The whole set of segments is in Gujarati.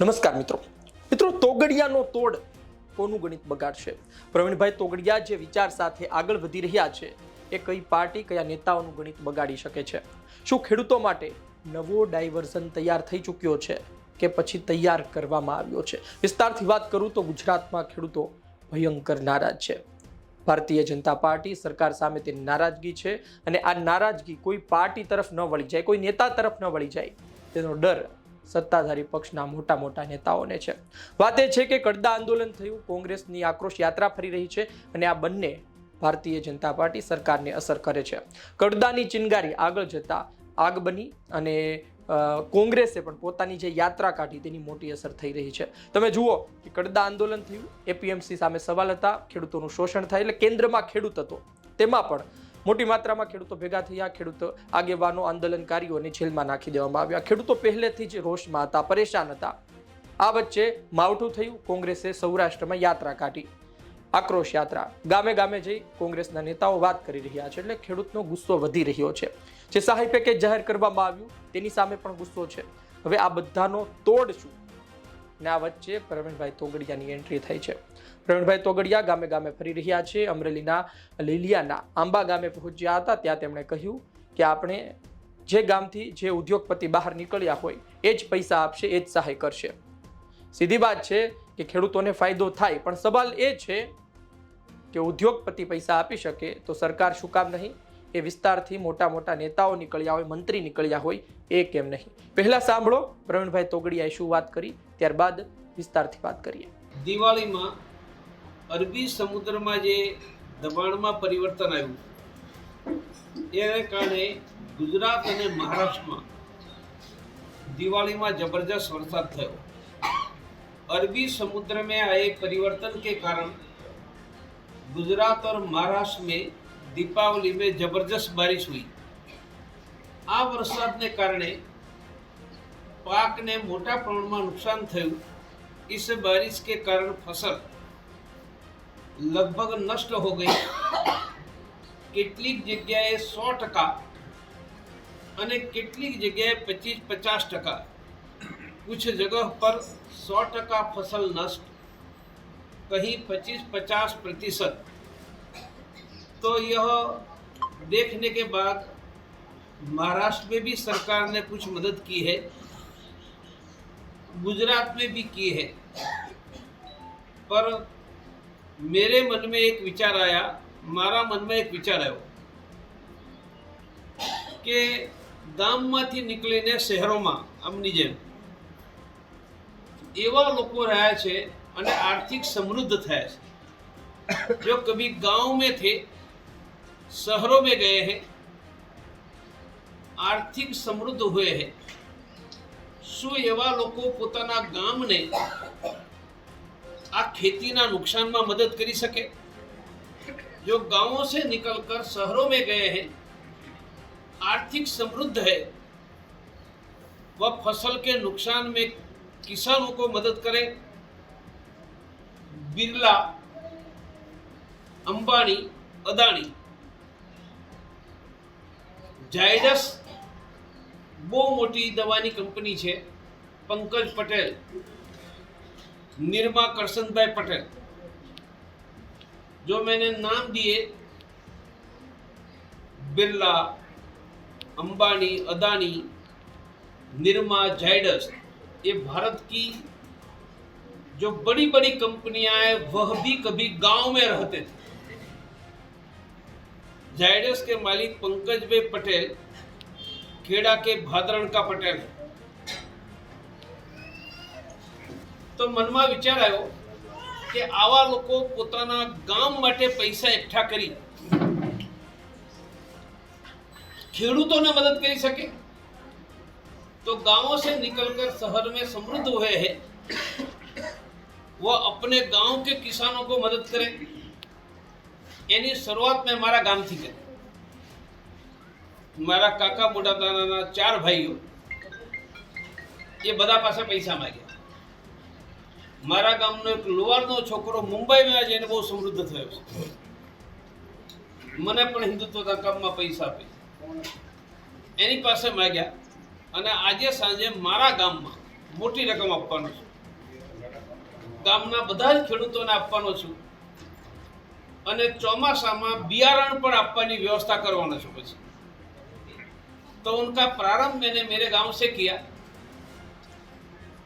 નમસ્કાર મિત્રો. મિત્રો, તોગડિયાનો તોડ કોનું ગણિત બગાડશે? પ્રવીણભાઈ તોગડિયા જે વિચાર સાથે આગળ વધી રહ્યા છે, એ કઈ પાર્ટી, કયા નેતાઓનું ગણિત બગાડી શકે છે? શું ખેડૂતો માટે નવો ડાયવર્ઝન તૈયાર થઈ ચૂક્યો છે કે પછી તૈયાર કરવામાં આવ્યો છે? વિસ્તારથી વાત કરું તો ગુજરાતમાં ખેડૂતો ભયંકર નારાજ છે. ભારતીય જનતા પાર્ટી સરકાર સામે તેની નારાજગી છે અને આ નારાજગી કોઈ પાર્ટી તરફ ન વળી જાય, કોઈ નેતા તરફ ન વળી જાય, તેનો ડર સત્તાધારી પક્ષના મોટા મોટા નેતાઓને છે. વાત એ છે કે કડદા આંદોલન થયું, કોંગ્રેસની આક્રોશ યાત્રા ફરી રહી છે અને આ બંને ભારતીય જનતા પાર્ટી સરકારને અસર કરે છે. કડદાની ચિનગારી આગળ જતા આગ બની અને કોંગ્રેસે પણ પોતાની જે યાત્રા કાઢી તેની મોટી અસર થઈ રહી છે. તમે જુઓ કે કડદા આંદોલન થયું, એપીએમસી સામે સવાલ હતા, ખેડૂતોનું શોષણ થાય એટલે કેન્દ્રમાં ખેડૂત હતો. તેમાં પણ મોટી માત્રામાં ખેડૂતો ભેગા થયા. ખેડૂતો આગેવાનો આંદોલનકારીઓને જેલમાં નાખી દેવામાં આવ્યા. ખેડૂતો પહેલેથી જ રોષમાં હતા, પરેશાન હતા. આ વચ્ચે માવઠું થયું, કોંગ્રેસે સૌરાષ્ટ્રમાં યાત્રા કાઢી. આક્રોશ યાત્રા. ગામે ગામે જઈ કોંગ્રેસના નેતાઓ વાત કરી રહ્યા છે, એટલે ખેડૂતનો ગુસ્સો વધી રહ્યો છે. જે સહાય પેકેજ જાહેર કરવામાં આવ્યું, તેની સામે પણ ગુસ્સો છે. હવે આ બધાનો તોડ શું? ને આ વચ્ચે પ્રવીણભાઈ તોગડિયાની એન્ટ્રી થઈ છે. પ્રવીણભાઈ તોગડિયા ગામે ગામે ફરી રહ્યા છે. અમરેલીના લીલિયાના આંબા ગામે પહોંચ્યા હતા. ત્યાં તેમણે કહ્યું કે આપણે જે ગામથી જે ઉદ્યોગપતિ બહાર નીકળ્યા હોય, એ જ પૈસા આપશે, એ જ સહાય કરશે. સીધી વાત છે કે ખેડૂતોને ફાયદો થાય, પણ સવાલ એ છે કે ઉદ્યોગપતિ પૈસા આપી શકે તો સરકાર શું કામ નહીં? એ વિસ્તારથી મોટા મોટા નેતાઓ નીકળ્યા હોય, મંત્રી નીકળ્યા હોય, એ કેમ નહીં? પહેલા સાંભળો પ્રવીણભાઈ તોગડિયાએ શું વાત કરી, ત્યારબાદ વિસ્તારથી વાત કરીએ. દિવાળીમાં અરબી સમુદ્રમાં જે દબાણમાં પરિવર્તન આવ્યું એને કારણે ગુજરાત અને મહારાષ્ટ્રમાં दिवाली जबरदस्त वरसाद थयो अरबी समुद्र में आए परिवर्तन के कारण गुजरात और महाराष्ट्र में दीपावली में जबरदस्त बारिश हुई આ વરસાદને કારણે પાકને મોટા પ્રમાણમાં નુકસાન થયું इस बारिश के कारण फसल लगभग नष्ट हो गई કેટલીક જગ્યાએ સો ટકા અને કેટલીક જગ્યાએ પચીસ પચાસ ટકા कुछ जगह पर सौ टका फसल नष्ट कहीं पच्चीस पचास प्रतिशत तो यह देखने के बाद महाराष्ट्र में भी सरकार ने कुछ मदद की है गुजरात में भी की है पर मेरे मन में एक विचार आया મારા મનમાં એક વિચાર આવ્યો કે ગામમાંથી નીકળીને શહેરોમાં આમની જેમ એવા લોકો રહ્યા છે અને આર્થિક સમૃદ્ધ થયા છે जो कभी गांव में थे शहरों में गए हैं આર્થિક સમૃદ્ધ हुए हैं શું એવા લોકો પોતાના ગામને આ ખેતીના નુકસાનમાં મદદ કરી શકે जो गांवों से निकलकर शहरों में गए हैं आर्थिक समृद्ध है वह फसल के नुकसान में किसानों को मदद करे बिरला अंबानी अदानी જાયડસ બહુ મોટી દવાની કંપની છે પંકજ પટેલ निर्मा करसनभाई पटेल, जो मैंने नाम दिए बिरला, अंबानी, अदानी, निर्मा जायडस, ये भारत की जो बड़ी बड़ी कंपनियाँ हैं, वह भी कभी गाँव में रहते थे। जायडस के मालिक पंकज भाई पटेल, खेड़ा के भादरण का पटेल। है તો મનમાં વિચાર આવ્યો કે આવા લોકો પોતાના ગામ માટે પૈસા એકઠા કરી ખેડૂતોને મદદ કરી શકે तो गांवों से निकलकर शहर में समृद्ध हुए हैं वह अपने गांव के किसानों को मदद करें એની શરૂઆત મેં મારા ગામથી કરી મારા કાકા મોટા દાદાના ચાર ભાઈઓ એ બધા પાસે પૈસા માંગ્યા મારા ગામનો એક લોહારનો છોકરો મુંબઈમાં જઈને બહુ સમૃદ્ધ થયો છે મને પણ હિન્દુત્વના કામમાં પૈસા આપે એની પાસે માગ્યા અને આજે સાંજે મારા ગામમાં મોટી રકમ આપવાનો છું ગામના બધા જ ખેડૂતોને આપવાનો છું અને ચોમાસામાં બિયારણ પણ આપવાની व्यवस्था करवाना છું પછી तो उनका प्रारंभ मैंने मेरे गांव से किया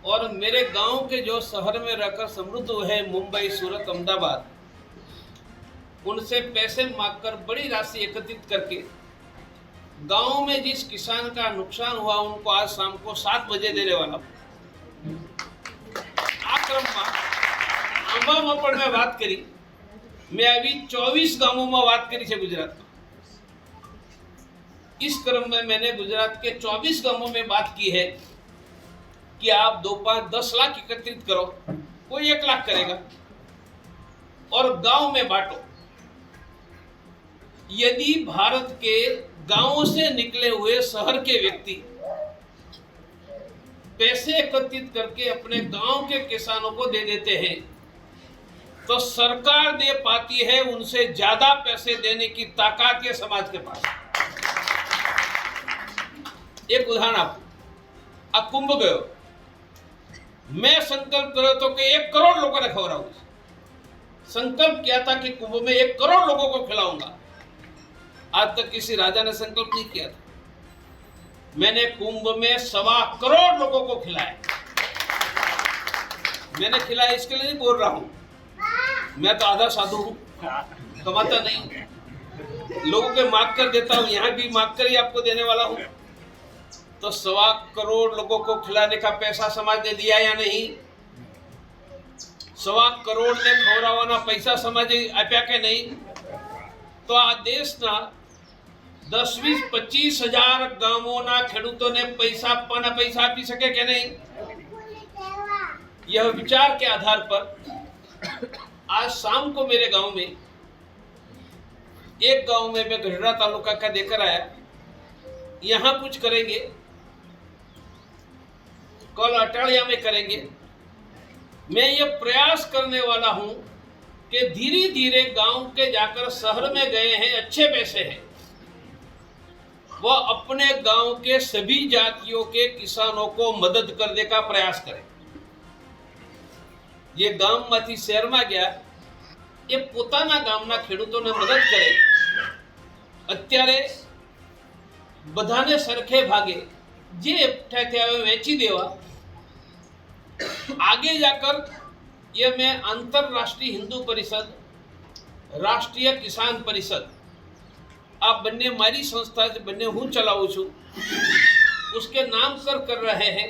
और मेरे गाँव के जो शहर में रहकर समृद्ध हुए मुंबई, सूरत, अहमदाबाद, उनसे पैसे मांगकर बड़ी राशि एकत्रित करके गाँव में जिस किसान का नुकसान हुआ, उनको आज शाम को सात बजे देने वाला आक्रम अंबा में बात करी, मैं अभी चौबीस गाँवों में बात करी से गुजरात इस क्रम में मैंने गुजरात के 24 गाँवों में बात की है। कि आप दो पाँच दस लाख एकत्रित करो, कोई एक लाख करेगा। और गाँव में बांटो। यदि भारत के गाँवों से निकले हुए शहर के व्यक्ति पैसे एकत्रित करके अपने गाँव के किसानों को दे देते हैं तो सरकार दे पाती है उनसे ज़्यादा पैसे देने की ताकत है समाज के पास। एक उदाहरण आप कुंभ गयो મેં संकल्प કર્યો હતો कि एक करोड़ लोगों ने खवड़ाऊंगा संकल्प किया था कि कुंभ में एक करोड़ लोगों को खिलाऊंगा आज तक किसी राजा ने संकल्प नहीं किया था मैंने कुंभ में सवा करोड़ लोगों को खिलाया मैंने खिलाया इसके लिए नहीं बोल रहा हूं मैं तो आधा साधु हूं कमाता नहीं लोगों के मांग कर देता हूं यहां भी मांग कर ही आपको देने वाला हूं तो सवा करोड़ लोगों को खिलाने का पैसा समाज ने दिया या नहीं સવા કરોડને ખવડાવવાના પૈસા સમાજે આપ્યા કે નહીં તો આ દેશના દસ વીસ પચીસ હજાર ગામોના ખેડૂતોને પૈસા આપવાના પૈસા આપી શકે કે નહીં यह विचार के आधार पर आज शाम को मेरे गांव में एक गांव में मैं गढ़ड़ा तालुका का देकर आया यहाँ कुछ करेंगे कल अटालिया में करेंगे मैं ये प्रयास करने वाला हूं कि धीरे धीरे गांव के जाकर शहर में गए हैं अच्छे पैसे हैं वह अपने गांव के सभी जातियों के किसानों को मदद करने का प्रयास करें જે ગામમાંથી શહેરમાં ગયા એ પોતાના ગામના ખેડૂતોને મદદ કરે અત્યારે બધાને સરખે ભાગે જે એકઠાથી આવે વેચી દેવા आगे जाकर ये मैं अंतरराष्ट्रीय हिंदू परिषद राष्ट्रीय किसान परिषद આ બંને મારી સંસ્થા છે બંને હું ચલાવું છું उसके नाम कर कर रहे हैं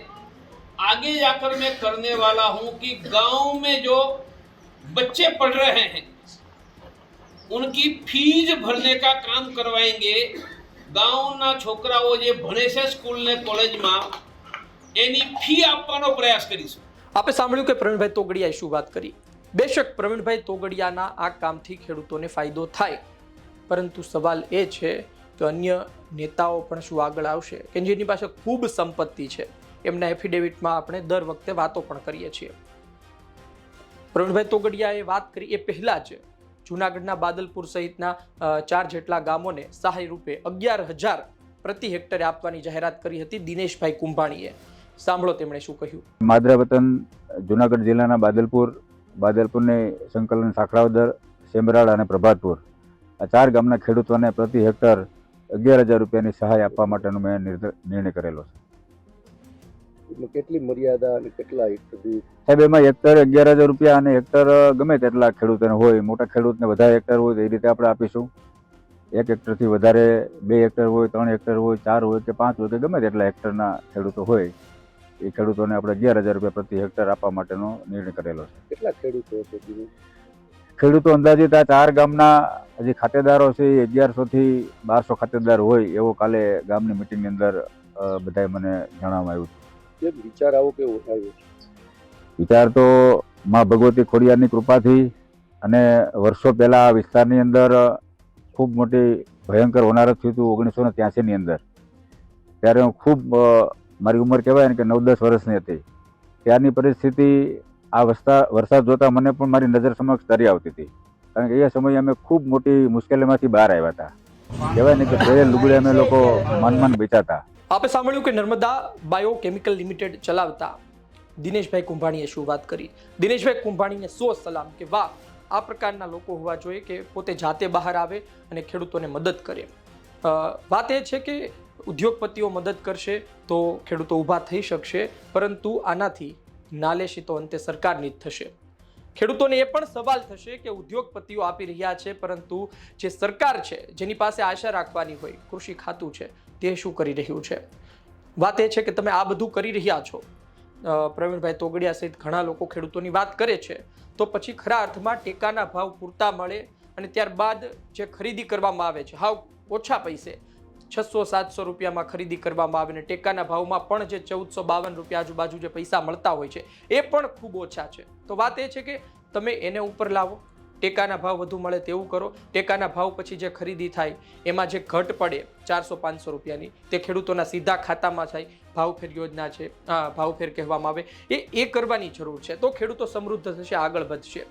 आगे जाकर मैं करने वाला हूं कि गांव में जो बच्चे पढ़ रहे हैं उनकी फीस भरने का काम करवाएंगे ગામના છોકરાઓ જે ભણે છે સ્કૂલ ને કોલેજમાં, એની ફી આપવાનો પ્રયાસ કરીશું. આપે સાંભળ્યું કે પ્રવીણભાઈ તોગડિયાએ શું વાત કરી? બેશક પ્રવીણભાઈ તોગડિયાના આ કામથી ખેડૂતોને ફાયદો થાય. પરંતુ સવાલ એ છે કે અન્ય નેતાઓ પણ શું આગળ આવશે? કે જેની પાસે ખૂબ સંપત્તિ છે. એમના એફિડેવિટમાં આપણે દર વખતે વાતો પણ કરીએ છીએ. પ્રવીણભાઈ તોગડિયાએ વાત કરી એ પહેલાં જ જૂનાગઢના બાદલપુર સહિતના ચાર જેટલા ગામોને સહાય રૂપે અગિયાર હજાર પ્રતિ હેક્ટરે આપવાની જાહેરાત કરી હતી દિનેશભાઈ કુંભાણીએ. સાંભળો તેમણે શું કહ્યું. માદરા વતન જુનાગઢ જિલ્લાના બાદલપુર, બાદલપુરની સંકલન સાખરાવદર, સેમરાળ અને પ્રભાતપુર. આ ચાર ગામના ખેડૂતોને પ્રતિ હેક્ટર અગિયાર હજાર રૂપિયાની સહાય આપવા માટેનો મેં નિર્ણય કરેલો છે. કેટલી મર્યાદા અને કેટલા સુધી? સાહેબ એમાં હેક્ટર અગિયાર હજાર રૂપિયા અને હેક્ટર ગમે તેટલા ખેડૂતોને હોય મોટા ખેડૂતને વધારે હેક્ટર હોય તો એ રીતે આપણે આપીશું. એક હેક્ટરથી વધારે બે હેક્ટર હોય ત્રણ હેક્ટર હોય ચાર હોય કે પાંચ હોય કે ગમે તેટલા હેક્ટરના ખેડૂતો હોય એ ખેડૂતોને આપણે અગિયાર હજાર રૂપિયા પ્રતિ હેક્ટર આપવા માટેનો નિર્ણય કરેલો છે. કેટલા ખેડૂતો છે ખેડૂતો અંદાજિત આ ચાર ગામના હજી ખાતેદારો છે એ અગિયારસોથી બારસો ખાતેદાર હોય એવો કાલે ગામની મિટિંગની અંદર બધાએ મને જણાવવામાં આવ્યું કેમ વિચાર આવો કે આવ્યો વિચાર તો માં ભગવતી ખોડિયારની કૃપાથી અને વર્ષો પહેલાં આ વિસ્તારની અંદર ખૂબ મોટી ભયંકર હોનારત થયું હતું ઓગણીસો ને ત્યાસીની અંદર. ત્યારે હું ખૂબ મારી ઉંમર કહેવાય ને કે નવ દસ વર્ષની હતી. ત્યારની પરિસ્થિતિ આ વસ્તા, વરસાદ જોતાં મને પણ મારી નજર સમક્ષ તરી આવતી હતી. કારણ કે એ સમયે અમે ખૂબ મોટી મુશ્કેલીમાંથી બહાર આવ્યા હતા. કહેવાય ને કે પહેલે લુગડે અમે લોકો મન માન બેચા આપે સાંભળ્યું કે નર્મદા બાયોકેમિકલ લિમિટેડ ચલાવતા દિનેશભાઈ કુંભાણીએ શું વાત કરી? દિનેશભાઈ કુંભાણીને સો સલામ કે વાહ, આ પ્રકારના લોકો હોવા જોઈએ કે પોતે જાતે બહાર આવે અને ખેડૂતોને મદદ કરે. વાત એ છે કે ઉદ્યોગપતિઓ મદદ કરશે તો ખેડૂતો ઊભા થઈ શકશે, પરંતુ આનાથી નાલેશી તો અંતે સરકારની જ થશે. ખેડૂતોને એ પણ સવાલ થશે કે ઉદ્યોગપતિઓ આપી રહ્યા છે, પરંતુ જે સરકાર છે, જેની પાસે આશા રાખવાની હોય, કૃષિ ખાતું છે, તે શું કરી રહ્યું છે? વાત એ છે કે તમે આ બધું કરી રહ્યા છો. પ્રવીણભાઈ તોગડિયા સહિત ઘણા લોકો ખેડૂતોની વાત કરે છે. તો પછી ખરા અર્થમાં ટેકાના ભાવ પૂરતા મળે અને ત્યારબાદ જે ખરીદી કરવામાં આવે છે, હાવ ઓછા પૈસે. છસો સાતસો રૂપિયામાં ખરીદી કરવામાં આવે અને ટેકાના ભાવમાં પણ જે ચૌદસો બાવન રૂપિયા આજુબાજુ જે પૈસા મળતા હોય છે, એ પણ ખૂબ ઓછા છે. તો વાત એ છે કે તમે એને ઉપર લાવો, ટેકાના ભાવ વધુ મળે તેવું કરો, ટેકાના ભાવ પછી જે ખરીદી થાય, એમાં જે ઘટ પડે ચારસો પાંચસો રૂપિયાની, તે ખેડૂતોના સીધા ખાતામાં થાય ભાવફેર યોજના છે ભાવફેર કહેવામાં આવે, એ એ કરવાની જરૂર છે. તો ખેડૂતો સમૃદ્ધ થશે, આગળ વધશે.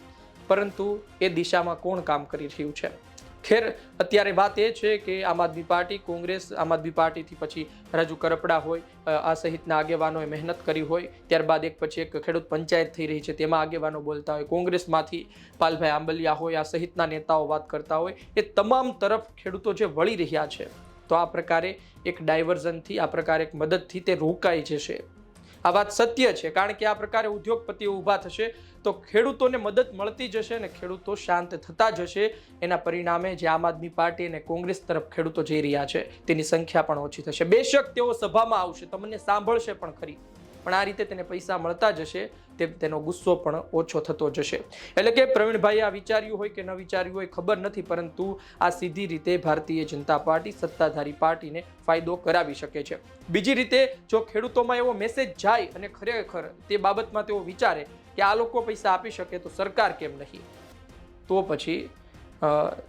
પરંતુ એ દિશામાં કોણ કામ કરી રહ્યું છે? ખેર, અત્યારે વાત એ છે કે આમ આદમી પાર્ટી, કોંગ્રેસ આમ આદમી પાર્ટીથી પછી રાજુ કરપડા હોય આ સહિતના આગેવાનોએ મહેનત કરી હોય, ત્યારબાદ એક પછી એક ખેડૂત પંચાયત થઈ રહી છે, તેમાં આગેવાનો બોલતા હોય, કોંગ્રેસમાંથી પાલભાઈ આંબલિયા હોય, આ સહિતના નેતાઓ વાત કરતા હોય, એ તમામ તરફ ખેડૂતો જે વળી રહ્યા છે, તો આ પ્રકારે એક ડાયવર્ઝનથી, આ પ્રકારે એક મદદથી તે રોકાઈ જશે. આ વાત સત્ય છે, કારણ કે આ પ્રકારે ઉદ્યોગપતિઓ ઊભા થશે તો ખેડૂતોને મદદ મળતી જશે અને ખેડૂતો શાંત થતા જશે. એના પરિણામે જે આમ આદમી પાર્ટી અને કોંગ્રેસ તરફ ખેડૂતો જઈ રહ્યા છે, તેની સંખ્યા પણ ઓછી થશે. બેશક તેઓ સભામાં આવશે, તમને સાંભળશે પણ ખરી. પણ આ રીતે તેને પૈસા મળતા જશે તે તેનો ગુસ્સો પણ ઓછો થતો જશે. એટલે કે પ્રવીણભાઈ આ વિચાર્યું હોય કે ન વિચાર્યું હોય ખબર નથી, પરંતુ આ સીધી રીતે ભારતીય જનતા પાર્ટી સત્તાધારી પાર્ટીને ફાયદો કરાવી શકે છે. બીજી રીતે, જો ખેડૂતોમાં એવો મેસેજ જાય અને ખરેખર તે બાબતમાં તેઓ વિચારે કે આ લોકો પૈસા આપી શકે તો સરકાર કેમ નહીં? તો પછી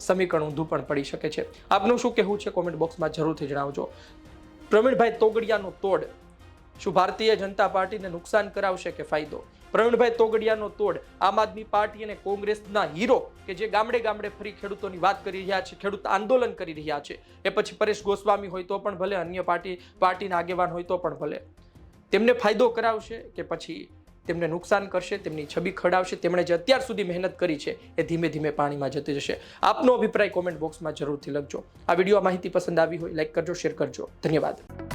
સમીકરણ ઊંધું પણ પડી શકે છે. આપનું શું કહેવું છે? કોમેન્ટ બોક્સમાં જરૂરથી જણાવજો. પ્રવીણભાઈ તોગડિયાનો તોડ શું ભારતીય જનતા પાર્ટીને નુકસાન કરાવશે કે ફાયદો? પ્રવીણભાઈ તોગડિયાનો તોડ, આમ આદમી પાર્ટી અને કોંગ્રેસના હીરો કે જે ગામડે ગામડે ફરી ખેડૂતોની વાત કરી રહ્યા છે, ખેડૂત આંદોલન કરી રહ્યા છે. એ પછી પરેશ ગોસ્વામી હોય તો પણ ભલે, અન્ય પાર્ટી, પાર્ટીના આગેવાન હોય તો પણ ભલે. તેમને ફાયદો કરાવશે કે પછી તેમને નુકસાન કરશે, તેમની છબી ખડાવશે, તેમણે જે અત્યાર સુધી મહેનત કરી છે, એ ધીમે ધીમે પાણીમાં જતી જશે. આપનો અભિપ્રાય કોમેન્ટ બોક્સમાં જરૂરથી લખજો. આ વીડિયો માહિતી પસંદ આવી હોય લાઈક કરજો શેર કરજો. ધન્યવાદ.